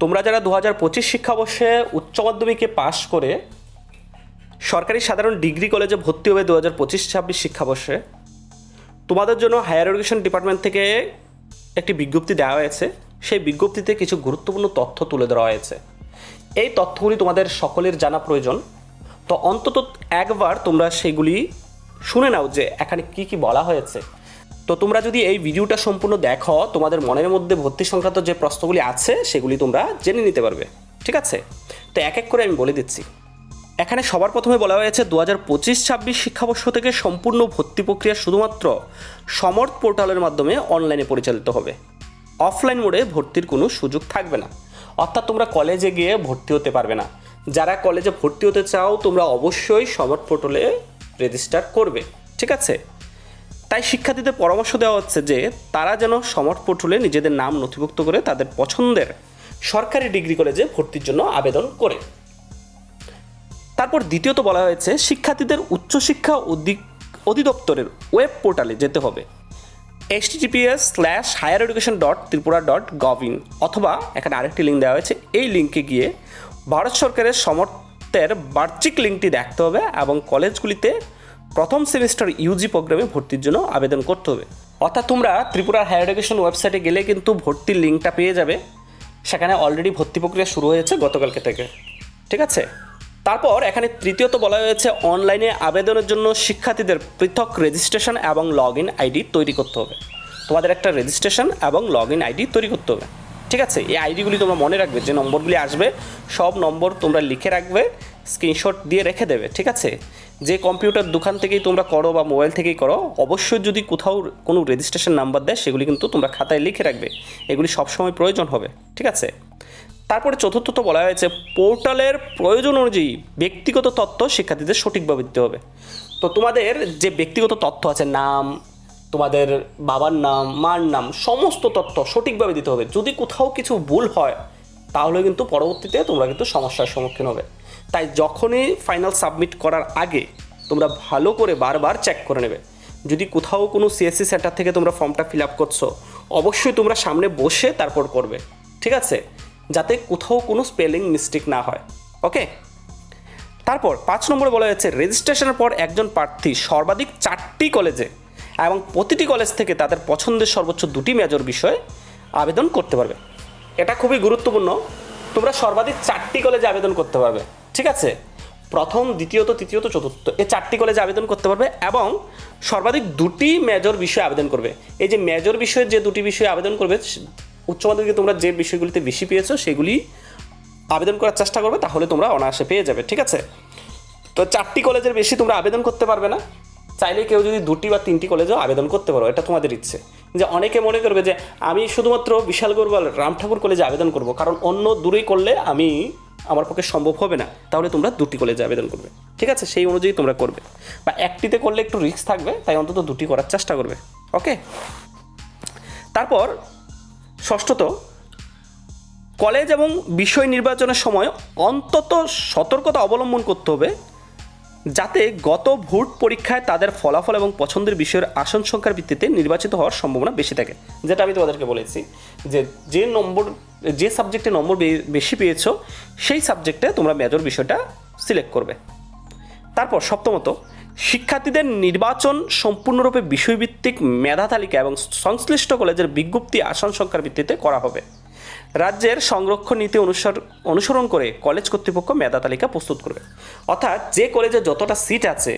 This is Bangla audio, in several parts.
তোমরা যারা দু হাজার পঁচিশ শিক্ষাবর্ষে উচ্চ মাধ্যমিকে পাশ করে সরকারি সাধারণ ডিগ্রি কলেজে ভর্তি হবে দু হাজার পঁচিশ ছাব্বিশ শিক্ষাবর্ষে, তোমাদের জন্য হায়ার এডুকেশন ডিপার্টমেন্ট থেকে একটি বিজ্ঞপ্তি দেওয়া হয়েছে। সেই বিজ্ঞপ্তিতে কিছু গুরুত্বপূর্ণ তথ্য তুলে ধরা হয়েছে। এই তথ্যগুলি তোমাদের সকলের জানা প্রয়োজন। তো অন্তত একবার তোমরা সেগুলি শুনে নাও যে এখানে কি কি বলা হয়েছে। তো তোমরা যদি এই ভিডিওটা সম্পূর্ণ দেখো, তোমাদের মনের মধ্যে ভর্তি সংক্রান্ত যে প্রশ্নগুলি আছে, সেগুলি তোমরা জেনে নিতে পারবে। ঠিক আছে? তো এক এক করে আমি বলে দিচ্ছি। এখানে সবার প্রথমে বলা হয়েছে দু হাজার পঁচিশ ছাব্বিশ শিক্ষাবর্ষ থেকে সম্পূর্ণ ভর্তি প্রক্রিয়া শুধুমাত্র সমর্থ পোর্টালের মাধ্যমে অনলাইনে পরিচালিত হবে। অফলাইন মোডে ভর্তির কোনো সুযোগ থাকবে না। অর্থাৎ তোমরা কলেজে গিয়ে ভর্তি হতে পারবে না। যারা কলেজে ভর্তি হতে চাও, তোমরা অবশ্যই সমর্থ পোর্টালে রেজিস্টার করবে। ঠিক আছে? তাই শিক্ষার্থীদের পরামর্শ দেওয়া হচ্ছে যে তারা যেন সমর্থ পোর্টালে নিজেদের নাম নথিভুক্ত করে তাদের পছন্দের সরকারি ডিগ্রি কলেজে ভর্তির জন্য আবেদন করে। তারপর দ্বিতীয়ত বলা হয়েছে, শিক্ষার্থীদের উচ্চশিক্ষা অধি- অধিদপ্তরের ওয়েব পোর্টালে যেতে হবে। HTTPS slash higher education dot Tripura dot gov in অথবা এখানে আরেকটি লিঙ্ক দেওয়া হয়েছে, এই লিঙ্কে গিয়ে ভারত সরকারের সমর্থের বার্ষিক লিঙ্কটি দেখতে হবে এবং কলেজগুলিতে প্রথম সেমিস্টার ইউজি প্রোগ্রামে ভর্তির জন্য আবেদন করতে হবে। অর্থাৎ তোমরা ত্রিপুরার হায়ার এডুকেশন ওয়েবসাইটে গেলে কিন্তু ভর্তির লিঙ্কটা পেয়ে যাবে। সেখানে অলরেডি ভর্তি প্রক্রিয়া শুরু হয়েছে গতকালকে থেকে। ঠিক আছে? তারপর এখানে তৃতীয়ত বলা হয়েছে অনলাইনে আবেদনের জন্য শিক্ষার্থীদের পৃথক রেজিস্ট্রেশন এবং লগ ইন আইডি তৈরি করতে হবে। তোমাদের একটা রেজিস্ট্রেশন এবং লগ ইন আইডি তৈরি করতে হবে। ঠিক আছে? এই আইডিগুলি তোমরা মনে রাখবে, যে নম্বরগুলি আসবে, সব নম্বর তোমরা লিখে রাখবে স্ক্রিনশট দিয়ে রেখে দেবে, ঠিক আছে? যে কম্পিউটার দোকান থেকেই তোমরা করো বা মোবাইল থেকেই করো, অবশ্যই যদি কোথাও কোনো রেজিস্ট্রেশন নাম্বার দেয়, সেগুলি কিন্তু তোমরা খাতায় লিখে রাখবে। এগুলি সবসময় প্রয়োজন হবে, ঠিক আছে? তারপরে চতুর্থত বলা হয়েছে পোর্টালের প্রয়োজন অনুযায়ী ব্যক্তিগত তথ্য শিক্ষার্থীদের সঠিকভাবে দিতে হবে। তো তোমাদের যে ব্যক্তিগত তথ্য আছে, নাম তোমাদের বাবার নাম, মার নাম, সমস্ত তথ্য সঠিকভাবে দিতে হবে। যদি কোথাও কিছু ভুল হয়, তাহলে কিন্তু পরবর্তীতে তোমরা কিন্তু সমস্যার সম্মুখীন হবে। তাই যখনই ফাইনাল সাবমিট করার আগে তোমরা ভালো করে বারবার চেক করে নেবে। যদি কোথাও কোনো সিএসসি সেন্টার থেকে তোমরা ফর্মটা ফিল আপ করছ, অবশ্যই তোমরা সামনে বসে তারপর করবে। ঠিক আছে? যাতে কোথাও কোনো স্পেলিং মিস্টেক না হয়। ওকে তারপর পাঁচ নম্বরে বলা হয়েছে রেজিস্ট্রেশনের পর একজন প্রার্থী সর্বাধিক চারটি কলেজে এবং প্রতিটি কলেজ থেকে তাদের পছন্দের সর্বোচ্চ দুটি মেজর বিষয়ে আবেদন করতে পারবে। এটা খুবই গুরুত্বপূর্ণ। তোমরা সর্বাধিক চারটি কলেজে আবেদন করতে পারবে, ঠিক আছে? প্রথম, দ্বিতীয়ত, তৃতীয়ত, চতুর্থ এই চারটি কলেজে আবেদন করতে পারবে এবং সর্বাধিক দুটি মেজর বিষয়ে আবেদন করবে। এই যে মেজর বিষয়ে যে দুটি বিষয়ে আবেদন করবে, উচ্চ মাধ্যমিকে তোমরা যে বিষয়গুলিতে বেশি পেয়েছ, সেগুলি আবেদন করার চেষ্টা করবে, তাহলে তোমরা অনায়াসে পেয়ে যাবে, ঠিক আছে? তো চারটি কলেজের বেশি তোমরা আবেদন করতে পারবে না। চাইলে কেউ যদি দুটি বা তিনটি কলেজেও আবেদন করতে পারো, এটা তোমাদের ইচ্ছে। যে অনেকে মনে করবে যে আমি শুধুমাত্র বিশালগড় বা রাম ঠাকুর কলেজে আবেদন করব, কারণ অন্য দূরেই করলে আমি আমার পক্ষে সম্ভব হবে না। তাহলে তোমরা দুটি কলেজে আবেদন করবে। ঠিক আছে? সেই অনুযায়ী তোমরা করবে। বা একটিতে করলে একটু রিস্ক থাকবে, তাই অন্তত দুটি করার চেষ্টা করবে। ওকে তারপর, ষষ্ঠত কলেজ এবং বিষয় নির্বাচনের সময় অন্তত সতর্কতা অবলম্বন করতে হবে। যাতে গত ভোট পরীক্ষায় তাদের ফলাফল এবং পছন্দের বিষয়ের আসন সংখ্যার ভিত্তিতে নির্বাচিত হওয়ার সম্ভাবনা বেশি থাকে। যেটা আমি তোমাদেরকে বলেছি যে যে নম্বর, যে সাবজেক্টে নম্বর বেশি পেয়েছ, সেই সাবজেক্টে তোমরা মেজর বিষয়টা সিলেক্ট করবে। তারপর সপ্তমত, শিক্ষার্থীদের নির্বাচন সম্পূর্ণরূপে বিষয়ভিত্তিক মেধা তালিকা এবং সংশ্লিষ্ট কলেজের বিজ্ঞপ্তি আসন সংখ্যার ভিত্তিতে করা হবে। রাজ্যের সংরক্ষণ নীতি অনুসর, অনুসরণ করে কলেজ কর্তৃপক্ষ মেধা তালিকা প্রস্তুত করবে। অর্থাৎ যে কলেজে যতটা সিট আছে,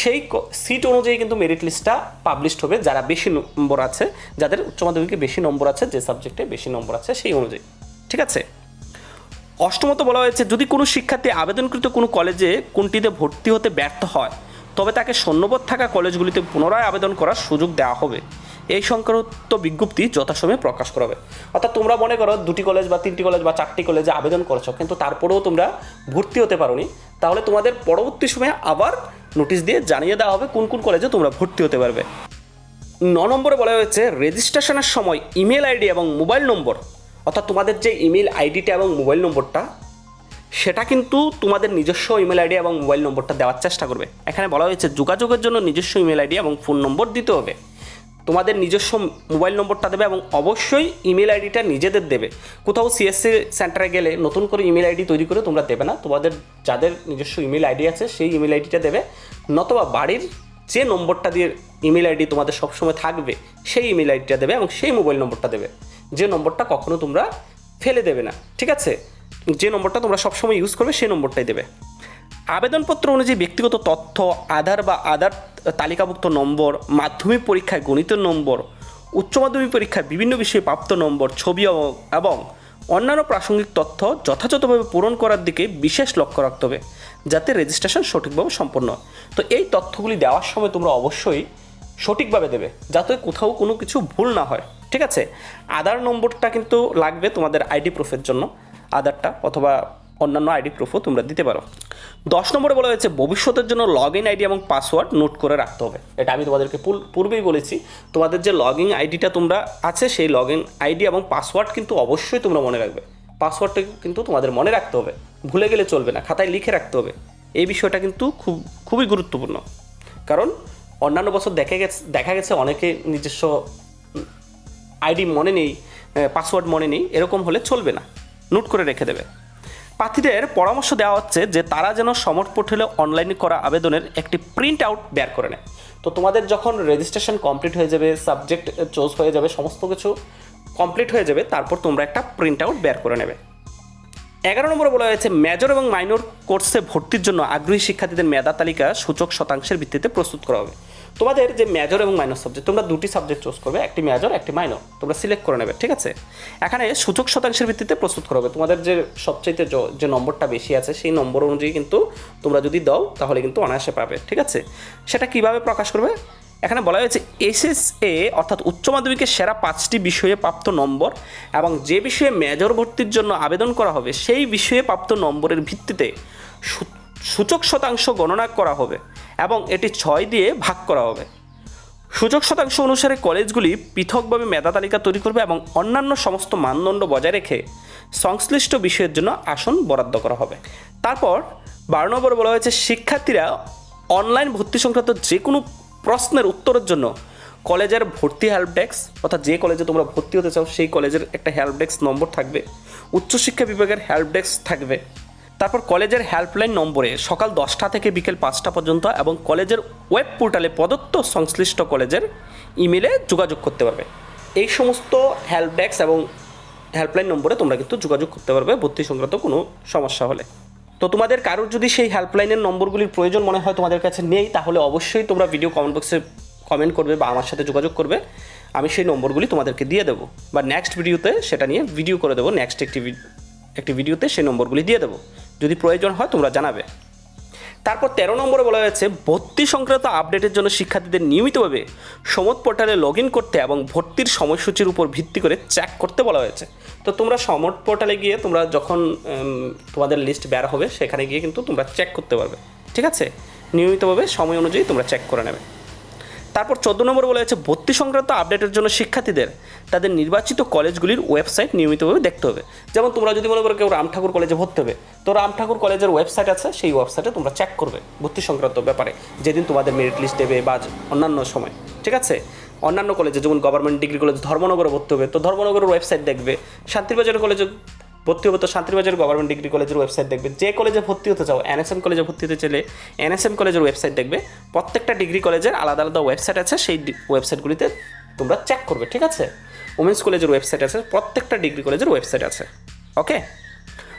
সেই সিট অনুযায়ী কিন্তু মেরিট লিস্টটা পাবলিশড হবে। যারা বেশি নম্বর আছে, যাদের উচ্চ মাধ্যমিকে বেশি নম্বর আছে, যে সাবজেক্টে বেশি নম্বর আছে, সেই অনুযায়ী। ঠিক আছে? অষ্টমত বলা হয়েছে, যদি কোনো শিক্ষার্থী আবেদনকৃত কোনো কলেজে কোনটিতে ভর্তি হতে ব্যর্থ হয়, তবে তাকে সৈন্যপদ থাকা কলেজগুলিতে পুনরায় আবেদন করার সুযোগ দেওয়া হবে। এই সংক্রান্ত বিজ্ঞপ্তি যথাসময়ে প্রকাশ করা হবে অর্থাৎ তোমরা মনে করো দুটি কলেজ বা তিনটি কলেজ বা চারটি কলেজে আবেদন করেছ, কিন্তু তারপরেও তোমরা ভর্তি হতে পারোনি। তাহলে তোমাদের পরবর্তী সময়ে আবার নোটিশ দিয়ে জানিয়ে দেওয়া হবে কোন কোন কলেজে তোমরা ভর্তি হতে পারবে। ন নম্বরে বলা হয়েছে রেজিস্ট্রেশনের সময় ইমেল আইডি এবং মোবাইল নম্বর অর্থাৎ তোমাদের যে ইমেল আইডিটা এবং মোবাইল নম্বরটা সেটা কিন্তু তোমাদের নিজস্ব ইমেল আইডি এবং মোবাইল নম্বরটা দেওয়ার চেষ্টা করবে। এখানে বলা হয়েছে, যোগাযোগের জন্য নিজস্ব ইমেল আইডি এবং ফোন নম্বর দিতে হবে। তোমাদের নিজস্ব মোবাইল নম্বরটা দেবে এবং অবশ্যই ইমেল আইডিটা নিজেদের দেবে। কোথাও সিএসসি সেন্টারে গেলে নতুন করে ইমেল আইডি তৈরি করে তোমরা দেবে না। তোমাদের যাদের নিজস্ব ইমেল আইডি আছে সেই ইমেল আইডিটা দেবে। নতবা বাড়ির যে নম্বরটা দিয়ে ইমেল আইডি তোমাদের সবসময় থাকবে, সেই ইমেল আইডিটা দেবে এবং সেই মোবাইল নম্বরটা দেবে। যে নম্বরটা কখনো তোমরা ফেলে দেবে না, ঠিক আছে? যে নম্বরটা তোমরা সবসময় ইউজ করবে সেই নম্বরটাই দেবে। আবেদনপত্র অনুযায়ী ব্যক্তিগত তথ্য, আধার বা আধার তালিকাভুক্ত নম্বর, মাধ্যমিক পরীক্ষায় গণিতের নম্বর, উচ্চ মাধ্যমিক পরীক্ষায় বিভিন্ন বিষয়ে প্রাপ্ত নম্বর, ছবি এবং- এবং অন্যান্য প্রাসঙ্গিক তথ্য যথাযথভাবে পূরণ করার দিকে বিশেষ লক্ষ্য রাখতে হবে, যাতে রেজিস্ট্রেশন সঠিকভাবে সম্পন্ন হয়। তো এই তথ্যগুলি দেওয়ার সময় তোমরা অবশ্যই সঠিকভাবে দেবে, যাতে কোথাও কোনো কিছু ভুল না হয়, ঠিক আছে? আধার নম্বরটা কিন্তু লাগবে তোমাদের আইডি প্রুফের জন্য, আধারটা অথবা অন্যান্য আইডি প্রুফও তোমরা দিতে পারো। দশ নম্বরে বলা হয়েছে, ভবিষ্যতের জন্য লগ ইন আইডি এবং পাসওয়ার্ড নোট করে রাখতে হবে। এটা আমি তোমাদেরকে পূর্বেই বলেছি। তোমাদের যে লগ ইন আইডিটা তোমরা আছে, সেই লগ ইন আইডি এবং পাসওয়ার্ড কিন্তু অবশ্যই তোমরা মনে রাখবে। পাসওয়ার্ডটা কিন্তু তোমাদের মনে রাখতে হবে। ভুলে গেলে চলবে না, খাতায় লিখে রাখতে হবে। এই বিষয়টা কিন্তু খুব, খুবই গুরুত্বপূর্ণ। কারণ অন্যান্য বছর দেখা গেছে দেখা গেছে অনেকে নিজস্ব আইডি মনে নেই পাসওয়ার্ড মনে নেই, এরকম হলে চলবে না। নোট করে রেখে দেবে। প্রার্থীদের পরামর্শ দেওয়া হচ্ছে যে তারা যেন সমর পোর্টালে অনলাইনে করা আবেদনের একটি প্রিন্ট আউট বের করে নেয়। তো তোমাদের যখন রেজিস্ট্রেশন কমপ্লিট হয়ে যাবে সাবজেক্ট চোজ হয়ে যাবে, সমস্ত কিছু কমপ্লিট হয়ে যাবে, তারপর তোমরা একটা প্রিন্ট আউট বের করে নেবে। এগারো নম্বরে বলা হয়েছে মেজর এবং মাইনর কোর্সে ভর্তির জন্য আগ্রহী শিক্ষার্থীদের মেধা তালিকা সূচক শতাংশের ভিত্তিতে প্রস্তুত করা হবে। তোমাদের যে মেজর এবং মাইনর সাবজেক্ট তোমরা দুটি সাবজেক্ট চুজ করবে, একটি মেজর একটি মাইনর তোমরা সিলেক্ট করে নেবে, ঠিক আছে? এখানে সূচক শতাংশের ভিত্তিতে প্রস্তুত করবে তোমাদের যে সবচাইতে য- নম্বরটা বেশি আছে, সেই নম্বর অনুযায়ী কিন্তু তোমরা যদি দাও, তাহলে কিন্তু অনায়াসে পাবে, ঠিক আছে? সেটা কীভাবে প্রকাশ করবে? এখানে বলা হয়েছে এসএসএ অর্থাৎ উচ্চ মাধ্যমিকের সেরা পাঁচটি বিষয়ে প্রাপ্ত নম্বর এবং যে বিষয়ে মেজর ভর্তির জন্য আবেদন করা হবে, সেই বিষয়ে প্রাপ্ত নম্বরের ভিত্তিতে সূচক শতাংশ গণনা করা হবে। এবং এটি ছয় দিয়ে ভাগ করা হবে। সুযোগ শতাংশ অনুসারে কলেজগুলি পৃথকভাবে মেধা তালিকা তৈরি করবে এবং অন্যান্য সমস্ত মানদণ্ড বজায় রেখে সংশ্লিষ্ট বিষয়ের জন্য আসন বরাদ্দ করা হবে। তারপর বারো নম্বরে বলা হয়েছে, শিক্ষার্থীরা অনলাইন ভর্তি সংক্রান্ত যে কোনো প্রশ্নের উত্তরের জন্য কলেজের ভর্তি হেল্প ডেস্ক অর্থাৎ যে কলেজে তোমরা ভর্তি হতে চাও, সেই কলেজের একটা হেল্প ডেস্ক নম্বর থাকবে। উচ্চশিক্ষা বিভাগের হেল্প ডেস্ক থাকবে। তারপর কলেজের হেল্পলাইন নম্বরে সকাল দশটা থেকে বিকেল পাঁচটা পর্যন্ত এবং কলেজের ওয়েব পোর্টালে প্রদত্ত সংশ্লিষ্ট কলেজের ইমেলে যোগাযোগ করতে পারবে। এই সমস্ত হেল্প ডেস্ক এবং হেল্পলাইন নম্বরে তোমরা কিন্তু যোগাযোগ করতে পারবে, ভর্তি সংক্রান্ত কোনো সমস্যা হলে। তো তোমাদের কারোর যদি সেই হেল্পলাইনের নম্বরগুলির প্রয়োজন মনে হয় তোমাদের কাছে নেই, তাহলে অবশ্যই তোমরা ভিডিও কমেন্ট বক্সে কমেন্ট করবে বা আমার সাথে যোগাযোগ করবে। আমি সেই নম্বরগুলি তোমাদেরকে দিয়ে দেবো বা নেক্সট ভিডিওতে সেটা নিয়ে ভিডিও করে দেবো নেক্সট একটি একটি ভিডিওতে সেই নম্বরগুলি দিয়ে দেবো। যদি প্রয়োজন হয় তোমরা জানাবে। তারপর তেরো নম্বরে বলা হয়েছে, ভর্তি সংক্রান্ত আপডেটের জন্য শিক্ষার্থীদের নিয়মিতভাবে সমত পোর্টালে লগ করতে এবং ভর্তির সময়সূচির উপর ভিত্তি করে চেক করতে বলা হয়েছে। তো তোমরা সমট পোর্টালে গিয়ে তোমরা যখন তোমাদের লিস্ট বের হবে, সেখানে গিয়ে কিন্তু তোমরা চেক করতে পারবে। ঠিক আছে? নিয়মিতভাবে সময় অনুযায়ী তোমরা চেক করে নেবে। তারপর চোদ্দ নম্বর বলা হয়েছে, ভর্তি সংক্রান্ত আপডেটের জন্য শিক্ষার্থীদের তাদের নির্বাচিত কলেজগুলির ওয়েবসাইট নিয়মিতভাবে দেখতে হবে। যেমন তোমরা যদি মনে করো কেউ রাম ঠাকুর কলেজে ভর্তি হবে, তো রাম ঠাকুর কলেজের ওয়েবসাইট আছে, সেই ওয়েবসাইটে তোমরা চেক করবে ভর্তি সংক্রান্ত ব্যাপারে, যেদিন তোমাদের মেরিট লিস্ট দেবে বা অন্যান্য সময়, ঠিক আছে? অন্যান্য কলেজে, যেমন গভর্নমেন্ট ডিগ্রি কলেজ ধর্মনগরে ভর্তি হবে, তো ধর্মনগরের ওয়েবসাইট দেখবে শান্তিবাজার কলেজে ভর্তি হবে তো শান্তিবাজার গভর্নমেন্ট ডিগ্রি কলেজের ওয়েবসাইট দেখবে। যে কলেজে ভর্তি হতে চাও এনএসএম কলেজে ভর্তি হতে চাইলে এনএসএম কলেজের ওয়েবসাইট দেখবে। প্রত্যেকটা ডিগ্রি কলেজের আলাদা আলাদা ওয়েবসাইট আছে, সেই ওয়েবসাইটগুলিতে তোমরা চেক করবে, ঠিক আছে? ওমেন্স কলেজের ওয়েবসাইট আছে, প্রত্যেকটা ডিগ্রি কলেজের ওয়েবসাইট আছে ওকে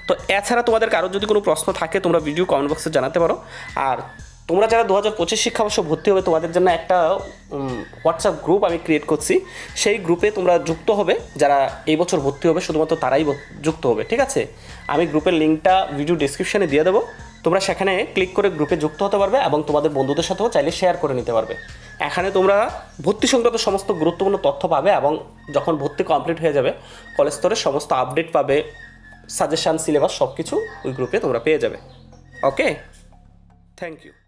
তো এছাড়া তোমাদের কারও যদি কোনো প্রশ্ন থাকে, তোমরা ভিডিও কমেন্ট বক্সে জানাতে পারো। আর তোমরা যারা দু হাজার পঁচিশ শিক্ষাবর্ষ ভর্তি হবে, তোমাদের জন্য একটা হোয়াটসঅ্যাপ গ্রুপ আমি ক্রিয়েট করছি। সেই গ্রুপে তোমরা যুক্ত হবে, যারা এই বছর ভর্তি হবে, শুধুমাত্র তারাই যুক্ত হবে, ঠিক আছে? আমি গ্রুপের লিঙ্কটা ভিডিও ডিসক্রিপশানে দিয়ে দেবো। তোমরা সেখানে ক্লিক করে গ্রুপে যুক্ত হতে পারবে এবং তোমাদের বন্ধুদের সাথেও চাইলে শেয়ার করে নিতে পারবে। এখানে তোমরা ভর্তি সংক্রান্ত সমস্ত গুরুত্বপূর্ণ তথ্য পাবে এবং যখন ভর্তি কমপ্লিট হয়ে যাবে কলেজ স্তরের সমস্ত আপডেট পাবে সাজেশান সিলেবাস সব কিছু ওই গ্রুপে তোমরা পেয়ে যাবে। Okay thank you